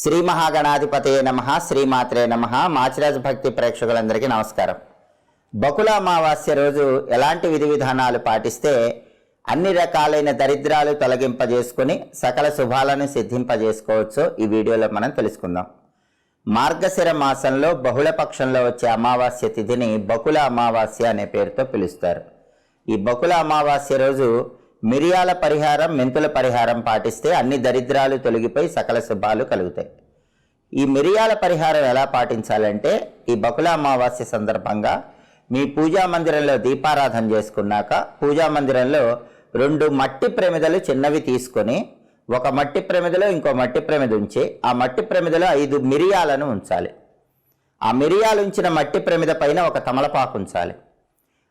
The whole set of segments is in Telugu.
శ్రీ మహాగణాధిపతయ నమ శ్రీమాత్రే నమ. మాచిరాజు భక్తి ప్రేక్షకులందరికీ నమస్కారం. బకుల అమావాస్య రోజు ఎలాంటి విధి విధానాలు పాటిస్తే అన్ని రకాలైన దరిద్రాలు తొలగింపజేసుకుని సకల శుభాలను సిద్ధింపజేసుకోవచ్చో ఈ వీడియోలో మనం తెలుసుకుందాం. మార్గశిర మాసంలో బహుళ పక్షంలో వచ్చే అమావాస్య తిథిని బకుల అమావాస్య అనే పేరుతో పిలుస్తారు. ఈ బకుల అమావాస్య రోజు మిరియాల పరిహారం మెంతుల పరిహారం పాటిస్తే అన్ని దరిద్రాలు తొలగిపోయి సకల శుభాలు కలుగుతాయి. ఈ మిరియాల పరిహారం ఎలా పాటించాలంటే ఈ బకుల అమావాస్య సందర్భంగా మీ పూజా మందిరంలో దీపారాధన చేసుకున్నాక పూజా మందిరంలో రెండు మట్టి ప్రమిదలు చిన్నవి తీసుకొని ఒక మట్టి ప్రమిదలో ఇంకో మట్టి ప్రమిద ఉంచి ఆ మట్టి ప్రమిదలో ఐదు మిరియాలను ఉంచాలి. ఆ మిరియాలు ఉంచిన మట్టి ప్రమిద పైన ఒక తమలపాకు ఉంచాలి.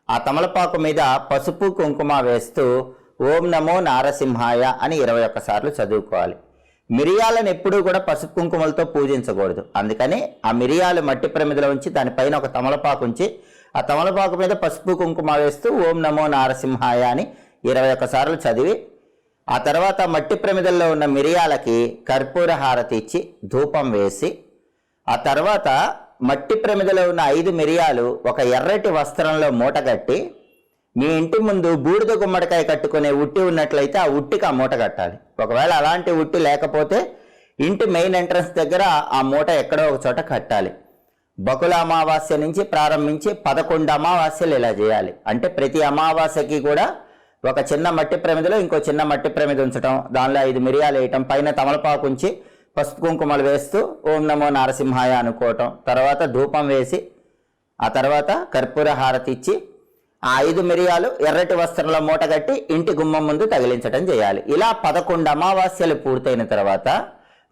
ఆ తమలపాకు మీద పసుపు కుంకుమ వేస్తూ ఓం నమో నారసింహాయ అని ఇరవై ఒక్కసార్లు చదువుకోవాలి. మిరియాలను ఎప్పుడూ కూడా పసుపు కుంకుమలతో పూజించకూడదు. అందుకని ఆ మిరియాలు మట్టి ప్రమిదలో ఉంచి దానిపైన ఒక తమలపాకు ఉంచి ఆ తమలపాకు మీద పసుపు కుంకుమ వేస్తూ ఓం నమో నారసింహాయ అని ఇరవై ఒక్కసార్లు చదివి ఆ తర్వాత మట్టి ప్రమిదల్లో ఉన్న మిరియాలకి కర్పూర హారతి ఇచ్చి ధూపం వేసి ఆ తర్వాత మట్టి ప్రమిదలో ఉన్న ఐదు మిరియాలు ఒక ఎర్రటి వస్త్రంలో మూటగట్టి మీ ఇంటి ముందు బూడిద గుమ్మడికాయ కట్టుకునే ఉట్టి ఉన్నట్లయితే ఆ ఉట్టికి ఆ మూట కట్టాలి. ఒకవేళ అలాంటి ఉట్టి లేకపోతే ఇంటి మెయిన్ ఎంట్రన్స్ దగ్గర ఆ మూట ఎక్కడో ఒక చోట కట్టాలి. బకుల అమావాస్య నుంచి ప్రారంభించి పదకొండు అమావాస్యలు ఇలా చేయాలి. అంటే ప్రతి అమావాస్యకి కూడా ఒక చిన్న మట్టి ప్రమిదలో ఇంకో చిన్న మట్టి ప్రమిద ఉంచడం దానిలో ఐదు మిరియాలు వేయటం పైన తమలపాకు ఉంచి పసుపు కుంకుమలు వేస్తూ ఓం నమో నారసింహాయ అనుకోవటం తర్వాత ధూపం వేసి ఆ తర్వాత కర్పూర హారతి ఇచ్చి ఆ ఐదు మిరియాలు ఎర్రటి వస్త్రంలో మూటగట్టి ఇంటి గుమ్మం ముందు తగిలించడం చేయాలి. ఇలా పదకొండు అమావాస్యలు పూర్తయిన తర్వాత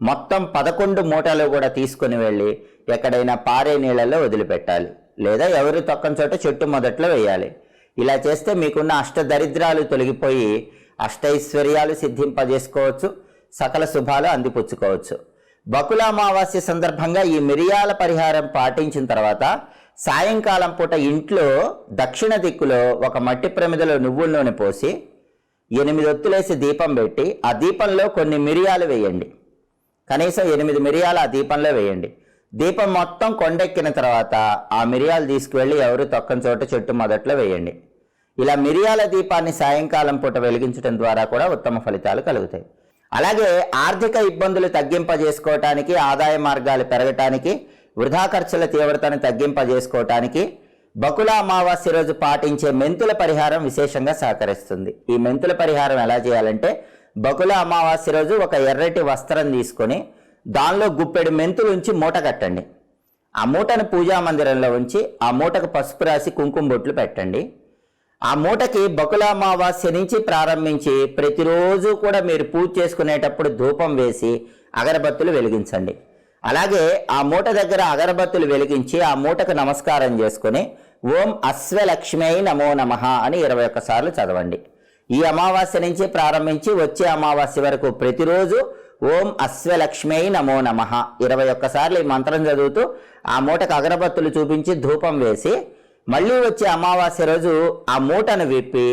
మొత్తం పదకొండు మూటలు కూడా తీసుకుని వెళ్ళి ఎక్కడైనా పారే నీళ్ళలో వదిలిపెట్టాలి. లేదా ఎవరు తొక్కని చోట చెట్టు మొదట్లో వేయాలి. ఇలా చేస్తే మీకున్న అష్ట దరిద్రాలు తొలగిపోయి అష్టైశ్వర్యాలు సిద్ధింపజేసుకోవచ్చు సకల శుభాలు అందిపుచ్చుకోవచ్చు. బకుల అమావాస్య సందర్భంగా ఈ మిరియాల పరిహారం పాటించిన తర్వాత సాయంకాలం పూట ఇంట్లో దక్షిణ దిక్కులో ఒక మట్టి ప్రమిదలో నువ్వుల నూనె పోసి ఎనిమిది ఒత్తులేసి దీపం పెట్టి ఆ దీపంలో కొన్ని మిరియాలు వేయండి. కనీసం ఎనిమిది మిరియాలు ఆ దీపంలో వేయండి. దీపం మొత్తం కొండెక్కిన తర్వాత ఆ మిరియాలు తీసుకువెళ్ళి ఎవరు తొక్కని చోట చెట్టు మొదట్లో వేయండి. ఇలా మిరియాల దీపాన్ని సాయంకాలం పూట వెలిగించడం ద్వారా కూడా ఉత్తమ ఫలితాలు కలుగుతాయి. అలాగే ఆర్థిక ఇబ్బందులు తగ్గింపజేసుకోవటానికి ఆదాయ మార్గాలు పెరగటానికి వృధా ఖర్చుల తీవ్రతను తగ్గింపజేసుకోవటానికి బకుల అమావాస్య రోజు పాటించే మెంతుల పరిహారం విశేషంగా సహకరిస్తుంది. ఈ మెంతుల పరిహారం ఎలా చేయాలంటే బకుల అమావాస్య రోజు ఒక ఎర్రటి వస్త్రం తీసుకొని దానిలో గుప్పెడు మెంతులు ఉంచి మూట కట్టండి. ఆ మూటను పూజా మందిరంలో ఉంచి ఆ మూటకు పసుపు రాసి కుంకుమ బొట్లు పెట్టండి. ఆ మూటకి బకుల అమావాస్య నుంచి ప్రారంభించి ప్రతిరోజు కూడా మీరు పూజ చేసుకునేటప్పుడు ధూపం వేసి అగరబత్తులు వెలిగించండి. అలాగే ఆ మూట దగ్గర అగరబత్తులు వెలిగించి ఆ మూటకు నమస్కారం చేసుకుని ఓం అశ్వలక్ష్మై నమో నమ అని ఇరవై ఒక్కసార్లు చదవండి. ఈ అమావాస్య నుంచి ప్రారంభించి వచ్చే అమావాస్య వరకు ప్రతిరోజు ఓం అశ్వలక్ష్మై నమో నమః ఇరవై ఒక్కసార్లు ఈ మంత్రం చదువుతూ ఆ మూటకు అగరబత్తులు చూపించి ధూపం వేసి మళ్ళీ వచ్చే అమావాస్య రోజు ఆ మూటను విప్పి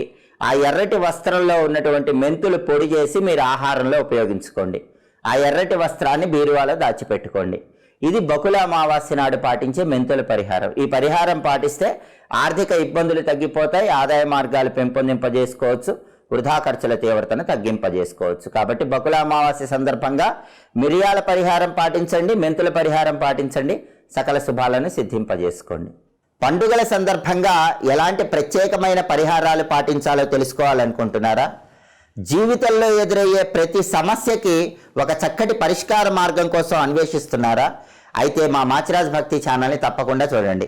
ఆ ఎర్రటి వస్త్రంలో ఉన్నటువంటి మెంతులు పొడి చేసి మీరు ఆహారంలో ఉపయోగించుకోండి. ఆ ఎర్రటి వస్త్రాన్ని బీరువాలో దాచిపెట్టుకోండి. ఇది బకుల అమావాస్య నాడు పాటించే మెంతుల పరిహారం. ఈ పరిహారం పాటిస్తే ఆర్థిక ఇబ్బందులు తగ్గిపోతాయి ఆదాయ మార్గాలు పెంపొందింపజేసుకోవచ్చు వృధా ఖర్చుల తీవ్రతను తగ్గింపజేసుకోవచ్చు. కాబట్టి బకుల అమావాస్య సందర్భంగా మిరియాల పరిహారం పాటించండి మెంతుల పరిహారం పాటించండి సకల శుభాలను సిద్ధింపజేసుకోండి. పండుగల సందర్భంగా ఎలాంటి ప్రత్యేకమైన పరిహారాలు పాటించాలో తెలుసుకోవాలనుకుంటున్నారా? జీవితంలో ఎదురయ్యే ప్రతి సమస్యకి ఒక చక్కటి పరిష్కార మార్గం కోసం అన్వేషిస్తున్నారా? అయితే మా మాచిరాజ్ భక్తి ఛానల్ని తప్పకుండా చూడండి.